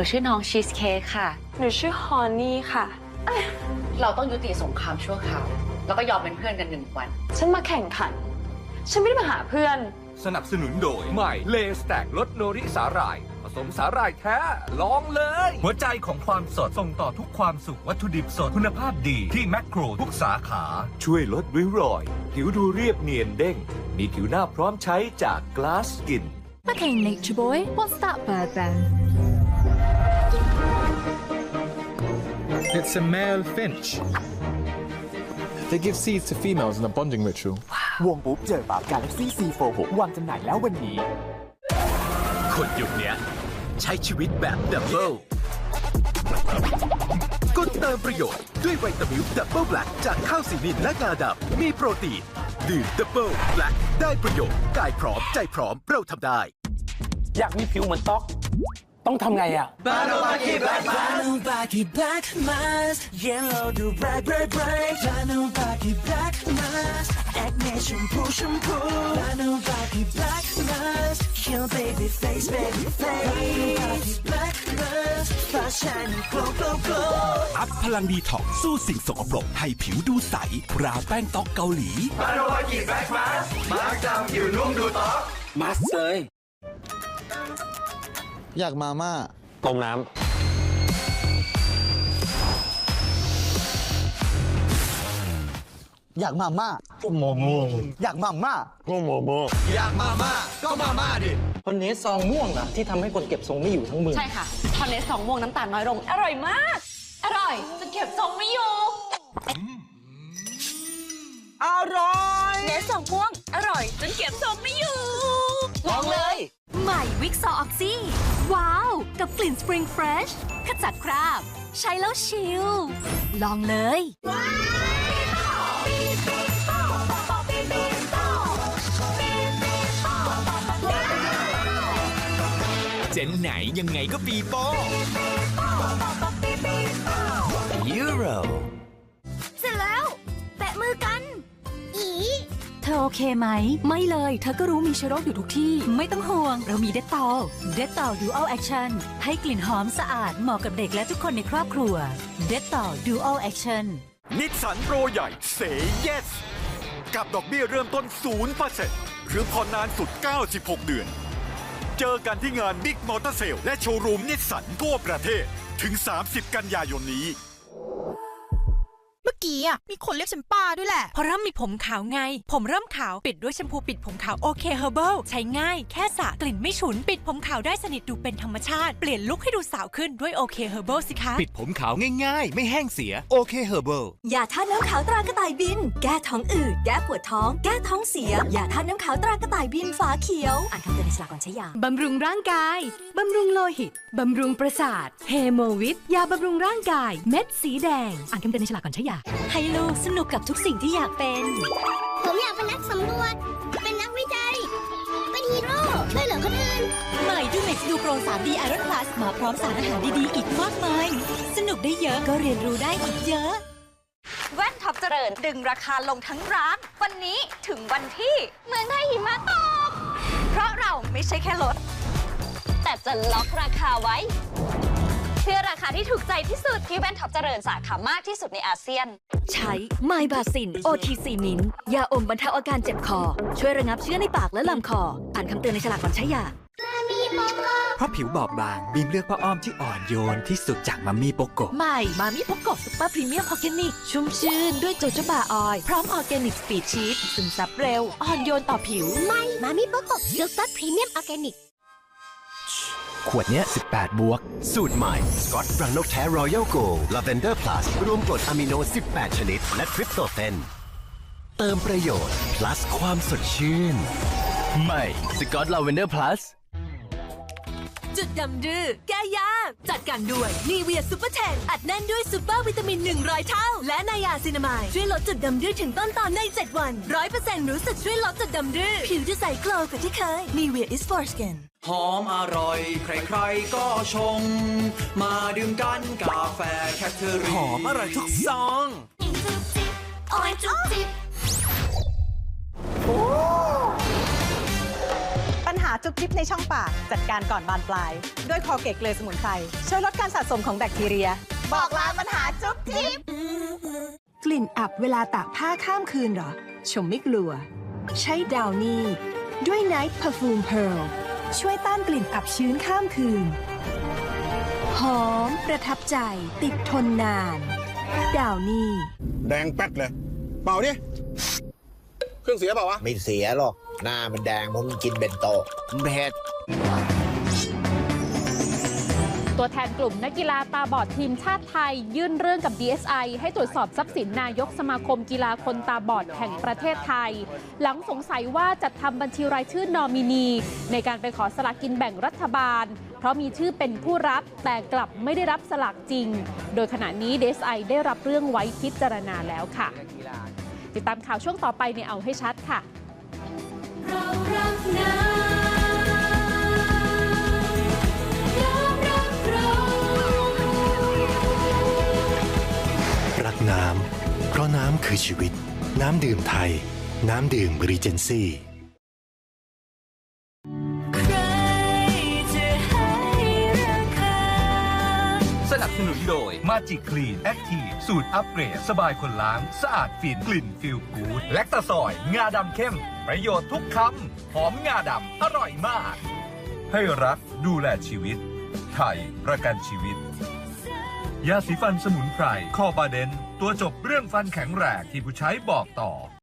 นูชื่อน้องชีสเค้กค่ะ หนูชื่อฮอนนี่ค่ะ เราต้องยุติสงครามชั่วคราว แล้วก็ยอมเป็นเพื่อนกันหนึ่งวัน ฉันมาแข่งขัน ฉันไม่ได้มาหาเพื่อน สนับสนุนโดยใหม่เลสแตกรสโนริสาหร่าย ผสมสาหร่ายแท้ ลองเลย หัวใจของความสดส่งต่อทุกความสุขวัตถุดิบสดคุณภาพดีที่แมคโครทุกสาขา ช่วยลดริ้วรอย ผิวดูเรียบเนียนเด้ง มีผิวหน้าพร้อมใช้จาก Glass Skin Okay, Nature Boy, what's that bird then? It's a male finch. They give seeds to females in a bonding ritual. วงปุ๊บเจอปั๊บ Galaxy C46 วางจำหน่ายแล้ววันนี้ คนยุคเนี้ยใช้ชีวิตแบบดับเบิลกดเติมประโยชน์ด้วยไวตามิลดับเบิลแบล็กจากข้าวสีนินและงาดำมีโปรตีนดื่มดับเบิลแบล็กได้ประโยชน์กายพร้อมใจพร้อมเราทำได้ อยากมีผิวเหมือนต๊อก ต้องทำไงอะ Baki black mask Yellow do bright bright bright Banu Baki black mask Acne shampoo shampoo Banu Baki black mask Kill baby face baby face Banu Baki black mask Fast shiny glow glow glow อัพพลังดีท็อกซ์สู้สิ่งสกปรกให้ผิวดูใสราวแป้งต๊อกเกาหลีมาสเลย อยากมาม่าต้มน้อยากมาม่าำก็โมโมอยากมาม่าก็โมโมคนนี้ซองม่วงอะที่ทำให้คนเก็บทรงไม่อยู่ทั้งมือ ใช่ค่ะทอนเนสสองม่วงน้ำตาลน้อยลง อร่อยมาก อร่อยจนเก็บทรงไม่อยู่ อร่อย เนสสองม่วง อร่อยจนเก็บทรงไม่อยู่ ลองเลยให ม่วิกซอออกซี่ ว้าว กับกลิ่นสปริงเฟรชขจัดคราบ ใช้แล้วชิล ลองเลย เจนไหนยังไงก็ปีโป้ยู ธอโอเคไหม ไม่เลย เธอก็รู้มีเชื้อโรคอยู่ทุกที่ ไม่ต้องห่วง เรามีเดตตอลเดตตอลดูอัลแอคชั่นให้กลิ่นหอมสะอาดเหมาะกับเด็กและทุกคนในครอบครัวเดตตอลดูอัลแอคชั่นนิสสันโปรใหญ่เซ yes กับดอกเบี้ยเริ่มต้น0%หรือผ่อนนานสุด 96 เดือน เจอกันที่งานบิ๊กมอเตอร์เซลและโชว์รูมนิสสันทั่วประเทศถึง 30 กันยายนนี้ กี้อะมีคนเรียกฉันป้าด้วยแหละ เพราะเริ่มมีผมขาวไง ผมเริ่มขาวปิดด้วยแชมพูปิดผมขาวโอเคเฮอร์เบิลใช้ง่ายแค่สระกลิ่นไม่ฉุน ปิดผมขาวได้สนิทดูเป็นธรรมชาติ เปลี่ยนลุคให้ดูสาวขึ้นด้วยโอเคเฮอร์เบิลสิคะปิดผมขาวง่ายๆ ไม่แห้งเสียโอเคเฮอร์เบิลยาทาน้ำขาวตรากระต่ายบิน แก้ท้องอืดแก้ปวดท้อง แก้ท้องเสียยาทาน้ำขาวตรากระต่ายบินฝาเขียวอ่านคำเตือนในฉลากก่อนใช้ยาบำรุงร่างกายบำรุงโลหิตบำรุงประสาทเฮโมวิตยาบำรุงร่างกาย เม็ดสีแดง อ่านคำเตือนในฉลากก่อนใช้ยาให้ลูกสนุกกับทุกสิ่งที่อยากเป็น ผมอยากเป็นนักสำรวจ เป็นนักวิจัย เป็นฮีโร่ ช่วยเหลือคนอื่น ใหม่ดูเม็กซ์ดูโปร 3D Iron Plus มาพร้อมสารอาหารดีๆ อีกมากมาย สนุกได้เยอะก็เรียนรู้ได้อีกเยอะ แว่นท็อปเจริญดึงราคาลงทั้งร้าน วันนี้ถึงวันที่เมืองไทยหิมะตก เพราะเราไม่ใช่แค่ลด แต่จะล็อกราคาไว้ เพื่อราคาที่ถูกใจที่สุดที่แว่นท็อปเจริญสาขามากที่สุดในอาเซียน ใช้ไมบาซิน OTC มินยาอมบรรเทาอาการเจ็บคอ ช่วยระงับเชื้อในปากและลำคอ อ่านคำเตือนในฉลากก่อนใช้ยาเพราะผิวบอบบาง บีมเลือกผ้าอ้อมที่อ่อนโยนที่สุดจากมัมมี่โปโกใหม่มามิพกกซุปเปอร์พรีเมียมออร์แกนิก ชุ่มชื่นด้วยโจโจบาออยล์พร้อมออร์แกนิกสปีดชีสซึมซับเร็ว อ่อนโยนต่อผิวไม่มามิโปโกะซิลตัสพรีเมียมออร์แกนิก ขวดเนี้ย 18 บวก สูตรใหม่สกอตรันนกแท้รอยัลโกลลาเวนเดอร์พลัสรวมกรดอะมิโน 18 ชนิด และทริปโตเฟนเติมประโยชน์ plus ความสดชื่น ใหม่สกอตลาเวนเดอร์พลัสจุดดำดื้อแก้ยาก การด้วยนีเวียซูเปอร์เทนอัดแน่นด้วยซูเปอร์วิตามิน 100 เท่า และนายาซินามายช่วยลดจุดดำดื้อถึงต้นตอนใน 7 วัน 100%รู้สึกช่วยลดจุดดำดื้อผิวจะใสโกลว์กว่าที่เคยนีเวีย is for skin หอมอร่อย ใครๆก็ชง มาดื่มกันกาแฟแคทเธอรีหอมอร่อยทุกซองโอ้ยจุ๊บจิ๊บปัญหา จุ๊บจิ๊บในช่องปาก จัดการก่อนบานปลาย ด้วยคอเกตเกลือสมุนไพรช่วยลดการสะสมของแบคทีเรีย บอกลาปัญหาจุ๊บจิ๊บกลิ่นอับเวลาตากผ้าข้ามคืนเหรอ ชมไม่กลัว ใช้ดาวนี่ ด้วย Night Perfume Pearl ช่วยต้านกลิ่นอับชื้นข้ามคืน หอมประทับใจติดทนนาน ดาวนี่ แดงแป๊ดเลย เป่าดิเค รื่องเสียเปล่าวะไม่เสียหรอก หน้ามันแดงเพราะมันกินเบนโตะเผ็ดตัวแทนกลุ่มนักกีฬาตาบอดทีมชาติไทย ยื่นเรื่องกับ DSI ให้ตรวจสอบทรัพย์สินนายกสมาคมกีฬาคนตาบอดแห่งประเทศไทย หลังสงสัยว่าจัดทำบัญชีรายชื่อนอมินี ในการไปขอสลากกินแบ่งรัฐบาล เพราะมีชื่อเป็นผู้รับแต่กลับไม่ได้รับสลากจริง โดยขณะนี้ DSI ได้รับเรื่องไว้พิจารณาแล้วค่ะ ติดตามข่าวช่วงต่อไปในเอาให้ชัดค่ะรักน้ำ เพราะน้ำคือชีวิต น้ำดื่มไทย น้ำดื่มบริเจนซี่ สนุนโดย Magic Clean Active สูตรอัปเกรด สบายคนล้าง สะอาดฝิ่นกลิ่นฟิลกูดแลคตาซอย งาดำเข้ม ประโยชน์ทุกคำหอมงาดำอร่อยมาก ให้รักดูแลชีวิต ไทยประกันชีวิต ยาสีฟันสมุนไพรคอบาเดน ตัวจบเรื่องฟันแข็งแรงที่ผู้ใช้บอกต่อ